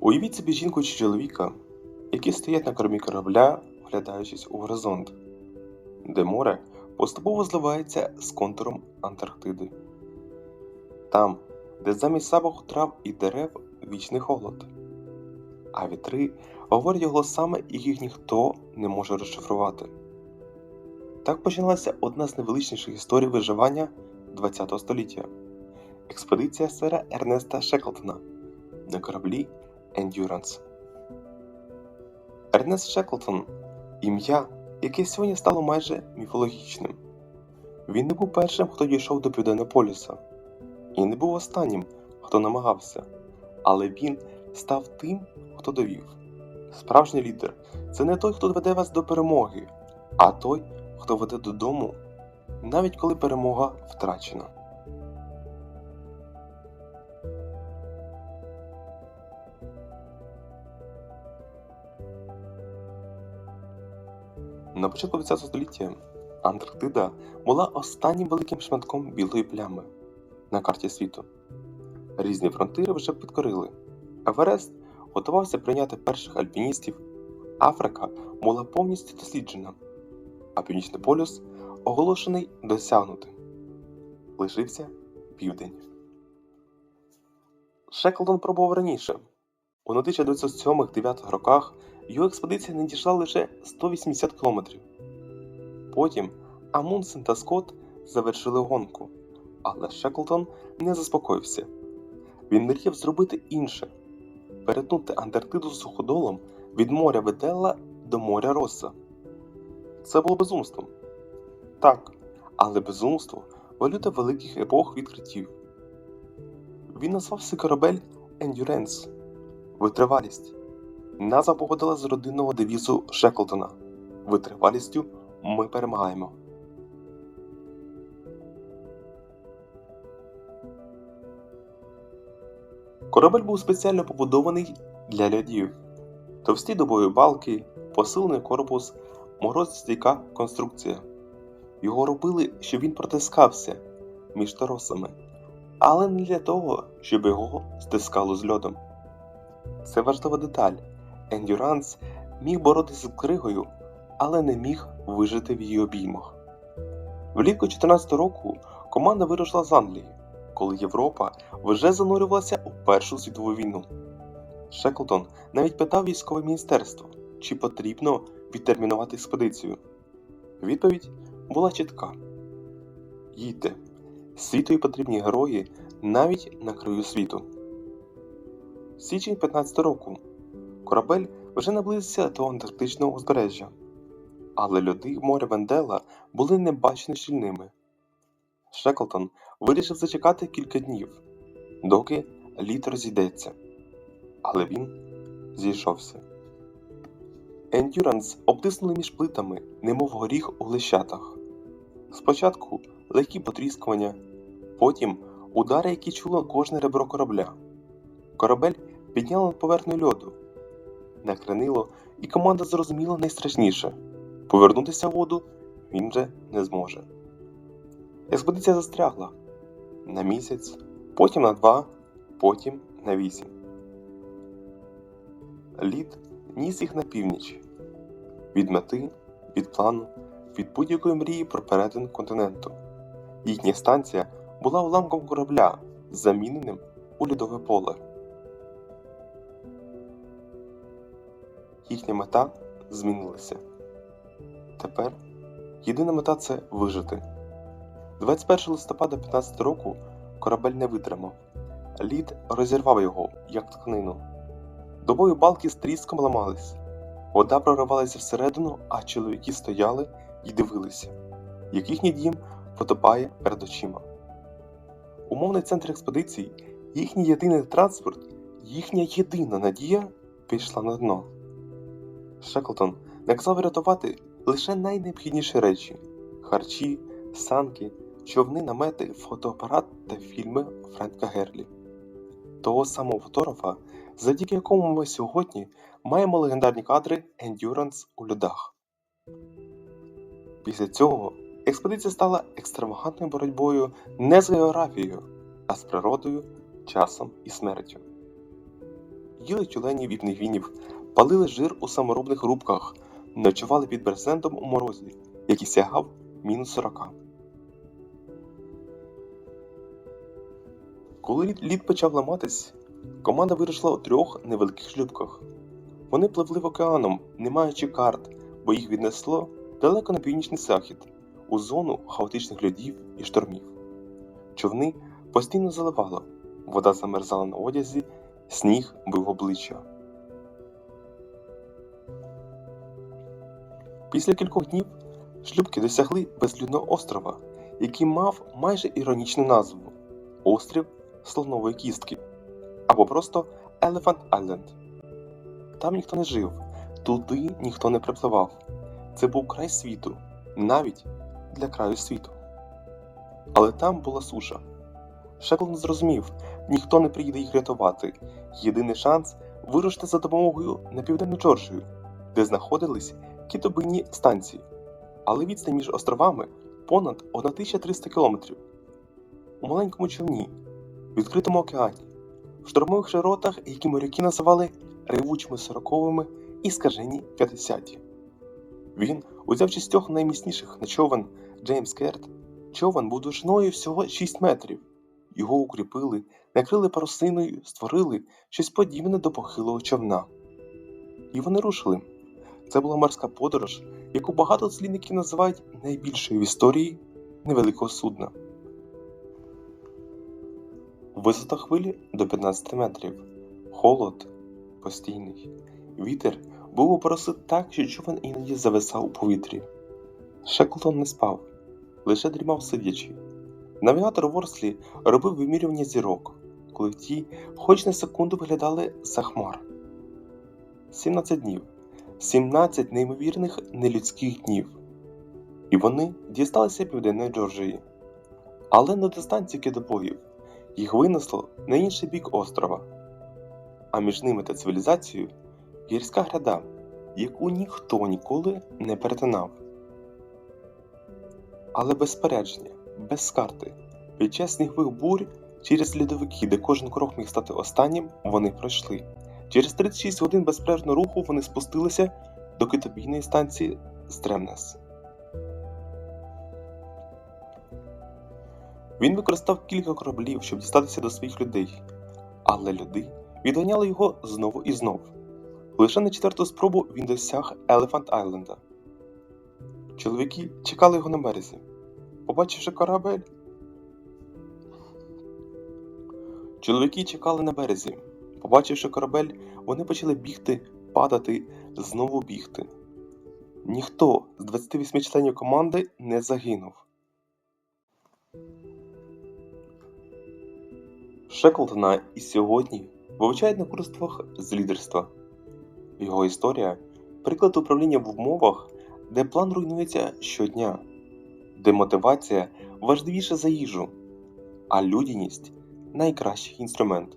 Уявіть собі жінку чи чоловіка, які стоять на кормі корабля, вглядаючись у горизонт, де море поступово зливається з контуром Антарктиди. Там, де замість запаху трав і дерев вічний холод, а вітри говорять голосами, яких ніхто не може розшифрувати. Так починалася одна з найвеличніших історій виживання ХХ століття експедиція сера Ернеста Шеклтона на кораблі Endurance. Ернест Шеклтон ім'я, яке сьогодні стало майже міфологічним. Він не був першим, хто дійшов до Південного полюса, і не був останнім, хто намагався, але він став тим, хто довів. Справжній лідер це не той, хто веде вас до перемоги, а той, хто веде додому, навіть коли перемога втрачена. На початку ХХ століття Антарктида була останнім великим шматком білої плями на карті світу. Різні фронтири вже підкорили. Еверест готувався прийняти перших альпіністів, Африка була повністю досліджена, а Північний полюс оголошений досягнутим. Лишився південь. Шеклтон пробував раніше. У 1907-9 роках його експедиція не дійшла лише 180 кілометрів. Потім Амундсен та Скотт завершили гонку, але Шеклтон не заспокоївся. Він мріяв зробити інше перетнути Антарктиду суходолом від моря Ветелла до моря Росса. Це було безумством. Так, але безумство валюта великих епох відкриттів. Він назвав свій корабель Endurance витривалість. Назва походила з родинного девізу Шеклтона Витривалістю ми перемагаємо. Корабель був спеціально побудований для льодів. Товсті добові балки, посилений корпус, морозостійка конструкція. Його робили, щоб він протискався між торосами, але не для того, щоб його стискало з льодом. Це важлива деталь. Ендюранс міг боротися з кригою, але не міг вижити в її обіймах. Влітку 14 року команда вирушила з Англії, коли Європа вже занурювалася у Першу світову війну. Шеклтон навіть питав військове міністерство, чи потрібно відтермінувати експедицію. Відповідь була чітка: їдьте, світові потрібні герої навіть на краю світу. Січень 15 року корабель вже наблизився до антарктичного узбережжя, але льоди моря Вендела були небачно щільними. Шеклтон вирішив зачекати кілька днів, доки лід розійдеться, але він зійшовся. Ендюранс обтиснули між плитами, немов горіх у лещатах. Спочатку легкі потріскування, потім удари, які чуло кожне ребро корабля. Корабель підняли над поверхнею льоду. Накренило, і команда зрозуміла найстрашніше повернутися в воду він вже не зможе. Експедиція застрягла на місяць, потім на два, потім на вісім. Лід ніс їх на північ від мети, від плану, від будь-якої мрії про перетин континенту. Їхня станція була уламком корабля, заміненим у льодове поле. їхня мета змінилася. Тепер єдина мета це вижити. 21 листопада 15 року корабель не витримав. Лід розірвав його, як тканину. Добові балки з тріском ламались. Вода проривалася всередину, а чоловіки стояли і дивилися, як їхній дім потопає перед очима. Умовний центр експедиції, їхній єдиний транспорт, їхня єдина надія пішла на дно. Шеклтон наказав рятувати лише найнеобхідніші речі: харчі, санки, човни, намети, фотоапарат та фільми Френка Герлі, того самого фотографа, завдяки якому ми сьогодні маємо легендарні кадри Endurance у льодах. Після цього експедиція стала екстравагантною боротьбою не з географією, а з природою, часом і смертю. Їли тюленів і пінгвінів, палили жир у саморобних рубках, ночували під брезентом у морозі, який сягав мінус 40. Коли лід почав ламатись, команда вирушила у трьох невеликих шлюпках. Вони пливли в океаном, не маючи карт, бо їх віднесло далеко на північний захід, у зону хаотичних льодів і штормів. Човни постійно заливало, вода замерзала на одязі, сніг бив обличчя. Після кількох днів шлюпки досягли безлюдного острова, який мав майже іронічну назву Острів Слонової кістки або просто Elephant Island. Там ніхто не жив, туди ніхто не припливав. Це був край світу, навіть для краю світу. Але там була суша. Шеклон зрозумів, ніхто не приїде їх рятувати. Єдиний шанс вирушити за допомогою на південну Джорджію, де знаходились кітобийні станції. Але відстань між островами понад 1300 кілометрів. У маленькому човні, відкритому океані, в штормових широтах, які моряки називали ревучими сороковими і скажені 50 Він узяв шістьох найміцніших на човен Джеймс Керт. Човен був довжиною всього 6 метрів. Його укріпили, накрили парусиною, створили щось подібне до похилого човна. І вони рушили. Це була морська подорож, яку багато дослідників називають найбільшою в історії невеликого судна. Висота хвилі до 15 метрів. Холод постійний. Вітер був у пороси так, що човен іноді зависав у повітрі. Шеклтон не спав, лише дрімав сидячи. Навігатор Ворслі робив вимірювання зірок, коли ті хоч на секунду виглядали за хмар. 17 днів, 17 неймовірних нелюдських днів. І вони дісталися південної Джорджії. Але не до станції кидобоїв. Їх винесло на інший бік острова. А між ними та цивілізацією гірська гряда, яку ніхто ніколи не перетинав. Але без спорядження, без карти, під час снігових бурь через льодовики, де кожен крок міг стати останнім, вони пройшли. Через 36 годин безперервного руху вони спустилися до китобійної станції Стремнес. Він використав кілька кораблів, щоб дістатися до своїх людей, але люди відганяли його знову і знов. Лише на четверту спробу він досяг Елефант Айленда. Чоловіки чекали його на березі. Побачивши корабель. Чоловіки чекали на березі. Побачивши корабель, вони почали бігти, падати, знову бігти. Ніхто з 28 членів команди не загинув. Шеклтона і сьогодні вивчають на курсах з лідерства. Його історія приклад управління в умовах, де план руйнується щодня, де мотивація важливіша за їжу, а людяність найкращий інструмент.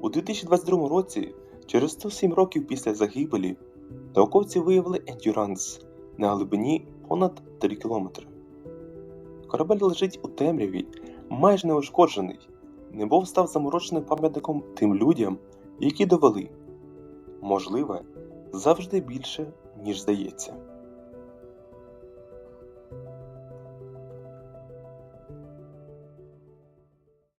У 2022 році, через 107 років після загибелі, науковці виявили ендюранс на глибині понад 3 кілометри. Корабель лежить у темряві, майже неушкоджений, немов став замороченим пам'ятником тим людям, які довели можливе завжди більше, ніж здається.